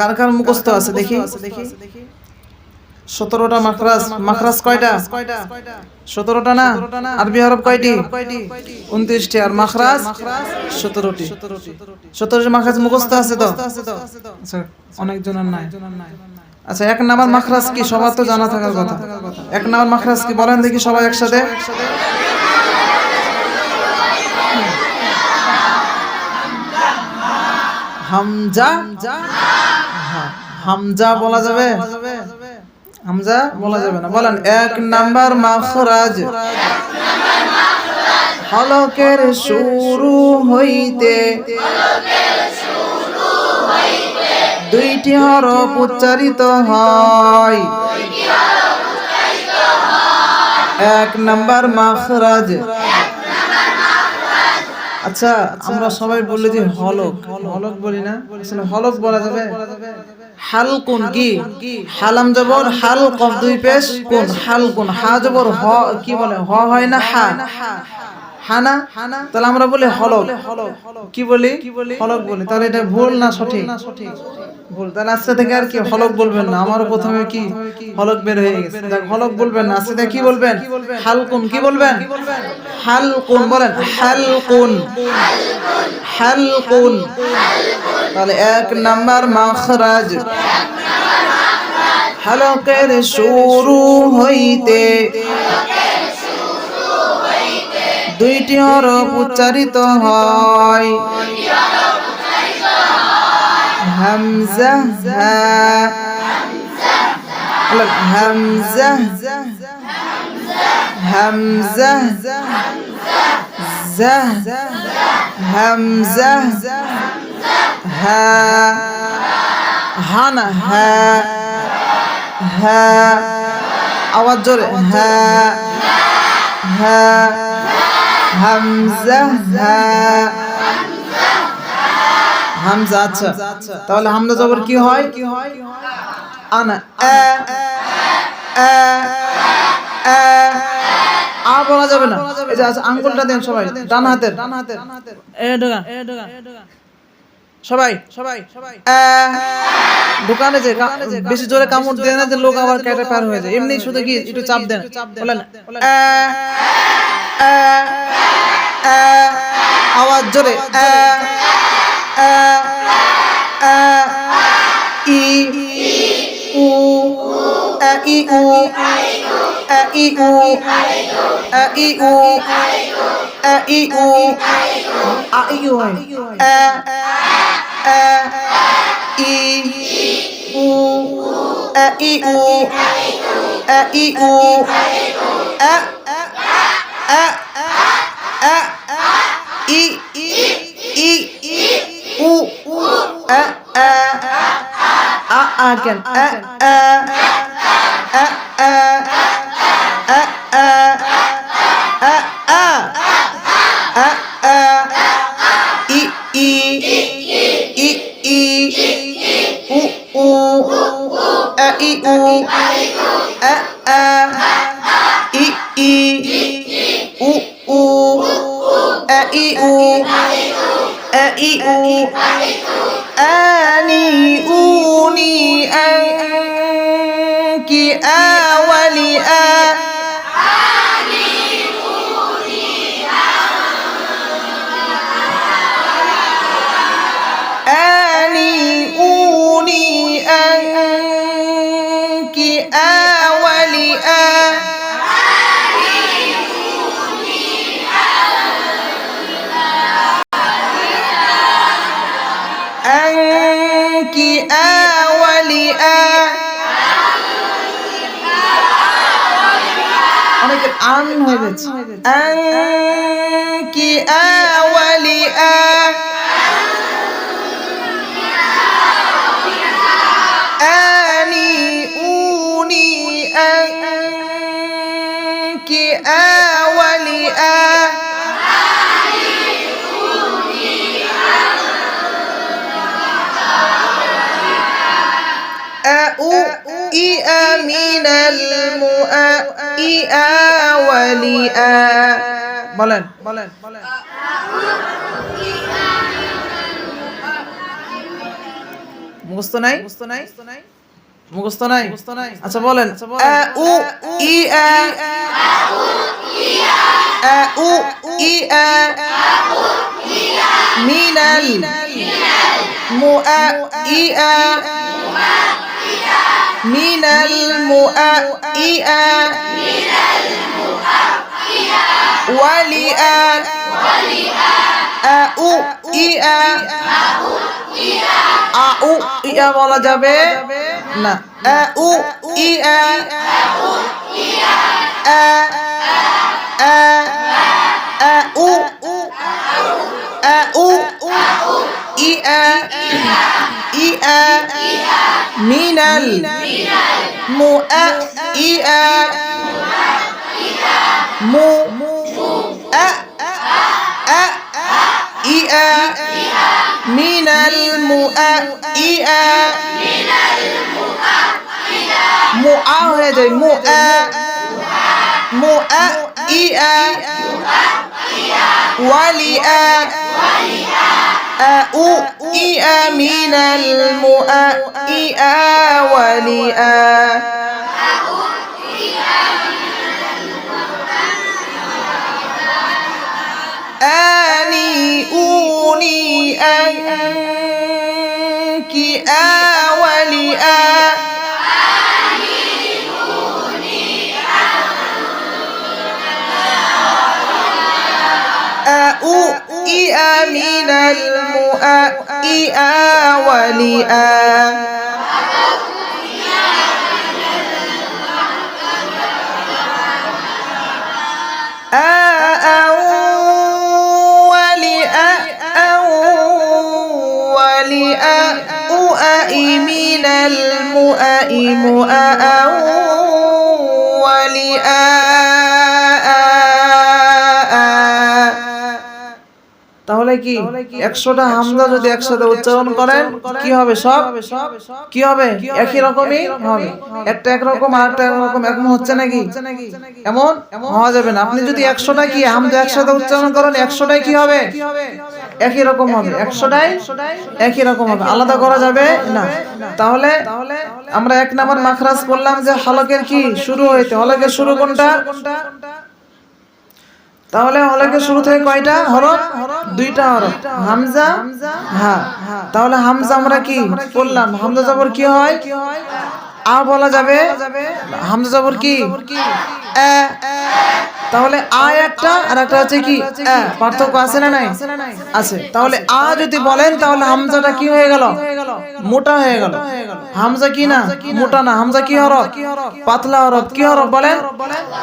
কার কার মুখস্থ আছে দেখি? সতেরোটা মাখরাজ মাখরাজ কয়টা? সতেরোটা না? আরবি হরফ কয়টি? উনত্রিশটি। আর মাখরাজ সতেরোটি। সতেরোটি মাখরাজ মুখস্থ আছে তো? আচ্ছা অনেকজনের নাই। আচ্ছা এক নাম্বার মাখরাজ কি? সবার তো জানা থাকার কথা। এক নাম্বার মাখরাজ কি? বলেন দেখি সবাই একসাথে। হামজা? হামজা বলা যাবে? হামজা বলা যাবে না। বলেন, এক নাম্বার মাখরাজ। হলকের শুরু হইতে দুইটি হরফ উচ্চারিত হয়। এক নাম্বার মাখরাজ। আচ্ছা আমরা সবাই বললে যে হলক। হলক বলি না? হলক বলা যাবে? হাল কোন কি? হালাম জবর, হাল কফ দুই পেশ, কোন হাল কোন হা জবর, হ, কি বলে, হ হয় না হা? হানা হানা তাহলে আমরা বলি হলক। কি বলি? হলক বলি। তাহলে এটা ভুল না সঠিক? ভুল। তাহলে আজকে থেকে আর কি হলক বলবেন না। আমারও প্রথমে কি হলক বের হয়ে গেছে। হলক বলবেন না। আজকে কি বলবেন? হালকুন। কি বলবেন? হালকুন বলেন। হালকুন। হালকুন। তাহলে এক নাম্বার মাখরাজ। হালকের শুরু হইতে দুইটি হরফ উচ্চারিত হয়। হামজা আওয়াজ জোরে হা। হা। হামজা হামজা আচ্ছা। তাহলে হামজা জবর কি হয়? কি হয় আনা আ বলা যাবে না। এই যে আচ্ছা, আঙ্গুলটা দেন সবাই। ডান হাতের। ডান হাতের এ ঢোকা। এ ঢোকা সবাই সবাই সবাই দোকানে যে বেশি জোরে কামড় দেয় না যে লোক আবার কেটে পার হয়ে যায়। এমনি শুধু কি একটু চাপ দেন? বলেন। আওয়াজ জোরে। ই, উ ই উ ই উ ই উ ই উ ই উ ই উ ই উ ই, উ আ আ ই ই ই ই উ উ আ আ আ আ আ আ ولأوليائك আন হয়ে গেছে আনকি আওয়ালি আ إئا من المؤئئا ولئا বলেন বলেন বলেন। মুখস্থ নাই? মুখস্থ নাই? মুখস্থ নাই? মুখস্থ নাই? আচ্ছা বলেন। আ উ ই আ আ উ ই আ মিনাল। মুআ ই আ মিনাল মু আ ই আ ওয়ালি আ আ উ ই আ আ উ ইয়া বলা যাবে না আ উ ই আ আ আ আ উ আ উ ই ولئا أؤئ من المؤئئا ولئا آني أن من المؤئ ولئا من المؤئ مؤأ ولئا তাহলে কি একশোটা হামজা যদি একসাথে উচ্চারণ করেন কি হবে সব? কি হবে একই রকমই হবে। একটা একরকম আর একটা একরকম এমন হচ্ছে নাকি? এমন? হওয়া যাবে না। আপনি যদি একশোটা কি হামজা একসাথে উচ্চারণ করেন একশোটাই কি হবে? একই রকম হবে। একশোটাই? একই রকম হবে। আলাদা করা যাবে? না। তাহলে আমরা এক নাম্বার মাখরাজ বললাম যে হলকের কি শুরু হইতে? হলকের শুরু কোনটা? তাহলে হলাকে শুরু থেকে কয়টা? হরফ? দুইটা হরফ। হামজা? হ্যাঁ তাহলে হামজা আমরা কি বললাম হামজা জবর কি হয়? আ বলা যাবে? হামজা জবর কি? তাহলে আ একটা আর একটা আছে কি পার্থক্য আছে না নাই আছে তাহলে আ যদি বলেন তাহলে হামজাটা কি হয়ে গেল মোটা হয়ে গেল হামজা কি না মোটা না হামজা কি হরফ পাতলা হরফ কি হরফ বলেন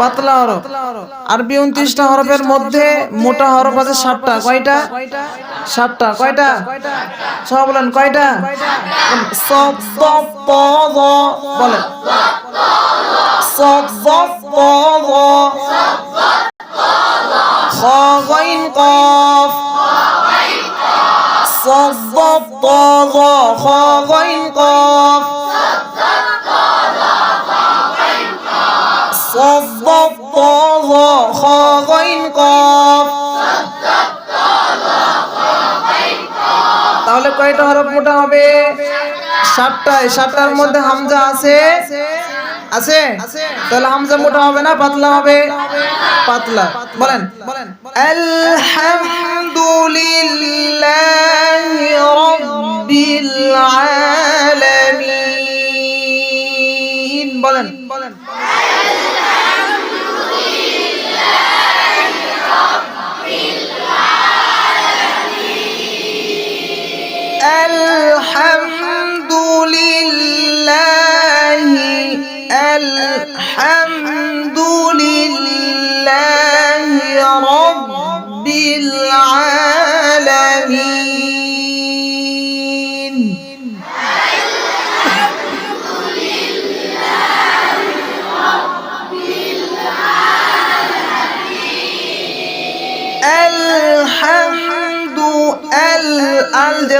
পাতলা হরফ আরবি উনত্রিশটা হরফের মধ্যে মোটা হরফ আছে ষাটটা কয়টা ষাটটা কয়টা সব বলেন কয়টা সব বলেন সব صب ضاد خ غين قاف صب ضاد خ غين قاف তাহলে কয়টা হরফ মোটা হবে সাতটায় সাতটার মধ্যে হামজা আছে আছে তাহলে হামজা মোটা হবে না পাতলা হবে পাতলা বলেন বলেন আলহামদুলিল্লাহি বলেন বলেন الحمد لله الحمد